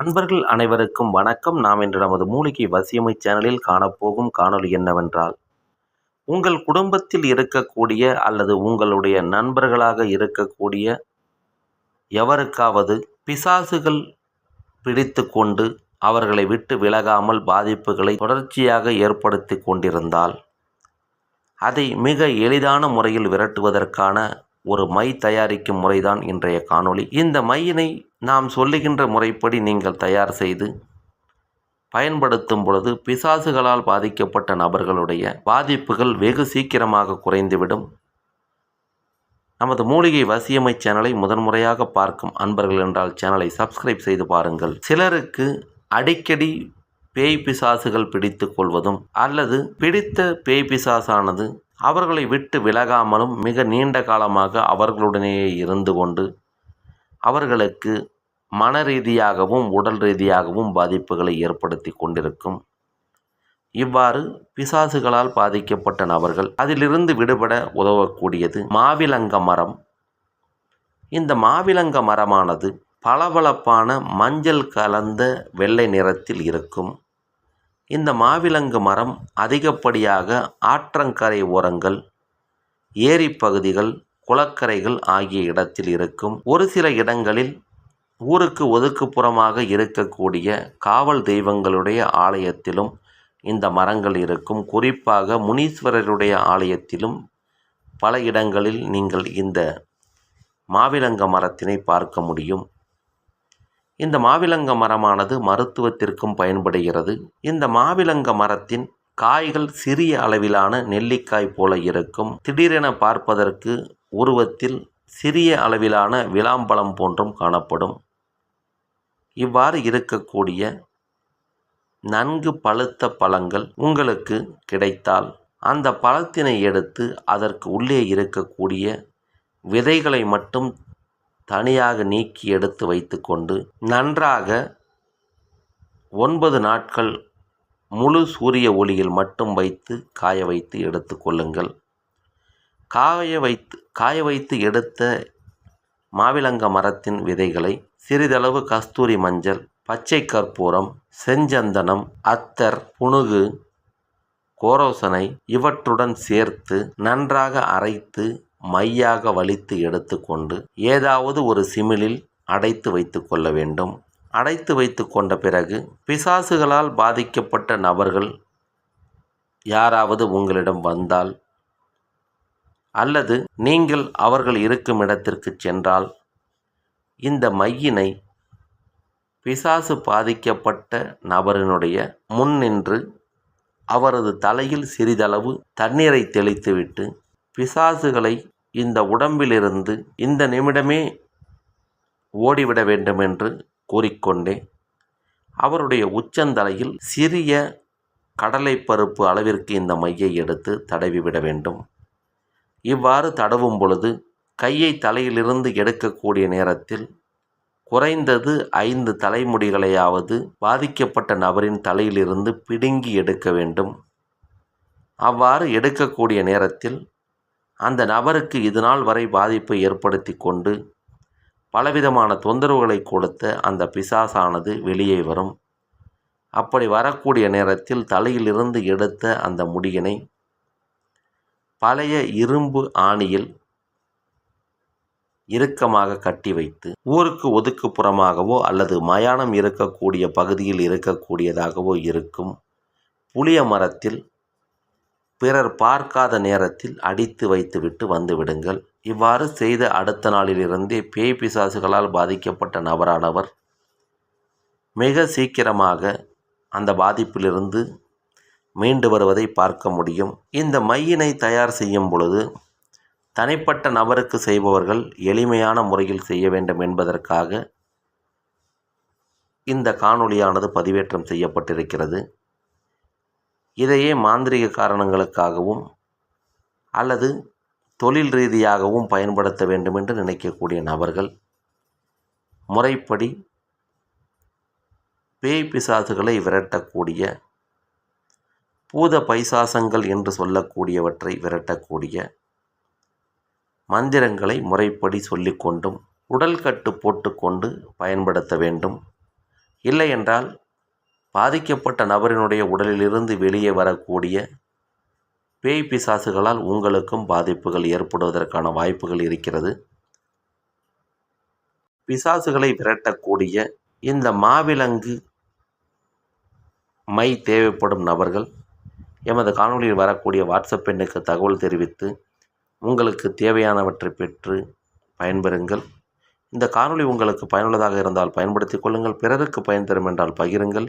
நண்பர்கள் அனைவருக்கும் வணக்கம். நாம் இன்று நமது மூலிகை வசியமை சேனலில் காணப்போகும் காணொளி என்னவென்றால் உங்கள் குடும்பத்தில் இருக்கக்கூடிய அல்லது உங்களுடைய நண்பர்களாக இருக்கக்கூடிய எவருக்காவது பிசாசுகள் பிடித்து கொண்டு அவர்களை விட்டு விலகாமல் பாதிப்புகளை தொடர்ச்சியாக ஏற்படுத்தி கொண்டிருந்தால் அதை மிக எளிதான முறையில் விரட்டுவதற்கான ஒரு மை தயாரிக்கும் முறைதான் இன்றைய காணொளி. இந்த மையினை நாம் சொல்லுகின்ற முறைப்படி நீங்கள் தயார் செய்து பயன்படுத்தும் பொழுது பிசாசுகளால் பாதிக்கப்பட்ட நபர்களுடைய பாதிப்புகள் வெகு சீக்கிரமாக குறைந்துவிடும். நமது மூலிகை வசியமை சேனலை முதன்முறையாக பார்க்கும் அன்பர்கள் என்றால் சேனலை சப்ஸ்கிரைப் செய்து பாருங்கள். சிலருக்கு அடிக்கடி பேய் பிசாசுகள் பிடித்து கொள்வதும் அல்லது பிடித்த பேய் பிசாசானது அவர்களை விட்டு விலகாமலும் மிக நீண்ட காலமாக அவர்களுடனேயே இருந்து கொண்டு அவர்களுக்கு மன ரீதியாகவும் உடல் ரீதியாகவும் பாதிப்புகளை ஏற்படுத்தி கொண்டிருக்கும். இவ்வாறு பிசாசுகளால் பாதிக்கப்பட்ட நபர்கள் அதிலிருந்து விடுபட உதவக்கூடியது மாவிலங்க மரம். இந்த மாவிலங்க மரமானது பளபளப்பான மஞ்சள் கலந்த வெள்ளை நிறத்தில் இருக்கும். இந்த மாவிலங்கு மரம் அதிகப்படியாக ஆற்றங்கரை ஓரங்கள் ஏரி பகுதிகள் குளக்கரைகள் ஆகிய இடத்தில் இருக்கும். ஒரு சில இடங்களில் ஊருக்கு ஒதுக்குப்புறமாக இருக்கக்கூடிய காவல் தெய்வங்களுடைய ஆலயத்திலும் இந்த மரங்கள் இருக்கும். குறிப்பாக முனீஸ்வரருடைய ஆலயத்திலும் பல இடங்களில் நீங்கள் இந்த மாவிலங்க மரத்தினை பார்க்க முடியும். இந்த மாவிலங்க மரமானது மருத்துவத்திற்கும் பயன்படுகிறது. இந்த மாவிலங்க மரத்தின் காய்கள் சிறிய அளவிலான நெல்லிக்காய் போல இருக்கும். திடீரென பார்ப்பதற்கு உருவத்தில் சிறிய அளவிலான விளாம்பழம் போன்றும் காணப்படும். இவ்வாறு இருக்கக்கூடிய நன்கு பழுத்த பழங்கள் உங்களுக்கு கிடைத்தால் அந்த பழத்தினை எடுத்து அதற்கு உள்ளே இருக்கக்கூடிய விதைகளை மட்டும் தனியாக நீக்கி எடுத்து வைத்துக்கொண்டு நன்றாக ஒன்பது நாட்கள் முழு சூரிய ஒளியில் மட்டும் வைத்து காய வைத்து எடுத்துக்கொள்ளுங்கள் காய வைத்து காய வைத்து எடுத்த மாவிலங்க மரத்தின் விதைகளை சிறிதளவு கஸ்தூரி மஞ்சள் பச்சை கற்பூரம் செஞ்சந்தனம் அத்தர் புனுகு கோரோசனை இவற்றுடன் சேர்த்து நன்றாக அரைத்து மையாக வலித்து எடுத்துக்கொண்டு ஏதாவது ஒரு சிமிழில் அடைத்து வைத்து கொள்ள வேண்டும். அடைத்து வைத்து கொண்ட பிறகு பிசாசுகளால் பாதிக்கப்பட்ட நபர்கள் யாராவது உங்களிடம் வந்தால் அல்லது நீங்கள் அவர்கள் இருக்கும் இடத்திற்கு சென்றால் இந்த மையினை பிசாசு பாதிக்கப்பட்ட நபரினுடைய முன் நின்று அவரது தலையில் சிறிதளவு தண்ணீரை தெளித்துவிட்டு பிசாசுகளை இந்த உடம்பிலிருந்து இந்த நிமிடமே ஓடிவிட வேண்டும் என்று கூறிக்கொண்டே அவருடைய உச்சந்தலையில் சிறிய கடலை பருப்பு அளவிற்கு இந்த மையை எடுத்து தடவிவிட வேண்டும். இவ்வாறு தடவும் பொழுது கையை தலையிலிருந்து எடுக்கக்கூடிய நேரத்தில் குறைந்தது ஐந்து தலைமுடிகளையாவது பாதிக்கப்பட்ட நபரின் தலையிலிருந்து பிடுங்கி எடுக்க வேண்டும். அவ்வாறு எடுக்கக்கூடிய நேரத்தில் அந்த நபருக்கு இதுநாள் வரை பாதிப்பை ஏற்படுத்தி கொண்டு பலவிதமான தொந்தரவுகளை கொடுத்த அந்த பிசாசானது வெளியே வரும். அப்படி வரக்கூடிய நேரத்தில் தலையிலிருந்து எடுத்த அந்த முடியினை பழைய இரும்பு ஆணியில் இறுக்கமாக கட்டி வைத்து ஊருக்கு ஒதுக்குப்புறமாகவோ அல்லது மயானம் இருக்கக்கூடிய பகுதியில் இருக்கக்கூடியதாகவோ இருக்கும் புளிய மரத்தில் பிறர் பார்க்காத நேரத்தில் அடித்து வைத்துவிட்டு வந்து விடுங்கள். இவ்வாறு செய்த அடுத்த நாளிலிருந்தே பேய் பிசாசுகளால் பாதிக்கப்பட்ட நபரானவர் மிக சீக்கிரமாக அந்த பாதிப்பிலிருந்து மீண்டு வருவதை பார்க்க முடியும். இந்த மையினை தயார் செய்யும் பொழுது தனிப்பட்ட நபருக்கு செய்பவர்கள் எளிமையான முறையில் செய்ய வேண்டும் என்பதற்காக இந்த காணொளியானது பதிவேற்றம் செய்யப்பட்டிருக்கிறது. இதையே மாந்திரிக காரணங்களுக்காகவும் அல்லது தொழில் ரீதியாகவும் பயன்படுத்த வேண்டும் என்று நினைக்கக்கூடிய நபர்கள் முறைப்படி பேய் பிசாசுகளை விரட்டக்கூடிய பூத பைசாசங்கள் என்று சொல்லக்கூடியவற்றை விரட்டக்கூடிய மந்திரங்களை முறைப்படி சொல்லிக்கொண்டும் உடல் கட்டு போட்டுக்கொண்டு பயன்படுத்த வேண்டும். இல்லை என்றால் பாதிக்கப்பட்ட நபரினுடைய உடலிலிருந்து வெளியே வரக்கூடிய பேய் பிசாசுகளால் உங்களுக்கும் பாதிப்புகள் ஏற்படுவதற்கான வாய்ப்புகள் இருக்கிறது. பிசாசுகளை விரட்டக்கூடிய இந்த மாவிலங்கு மை தேவைப்படும் நபர்கள் எமது காணொளியில் வரக்கூடிய வாட்ஸ்அப் எண்ணுக்கு தகவல் தெரிவித்து உங்களுக்கு தேவையானவற்றை பெற்று பயன்பெறுங்கள். இந்த காணொளி உங்களுக்கு பயனுள்ளதாக இருந்தால் பயன்படுத்திக் கொள்ளுங்கள். பிறருக்கு பயன் தரும் என்றால் பகிருங்கள்.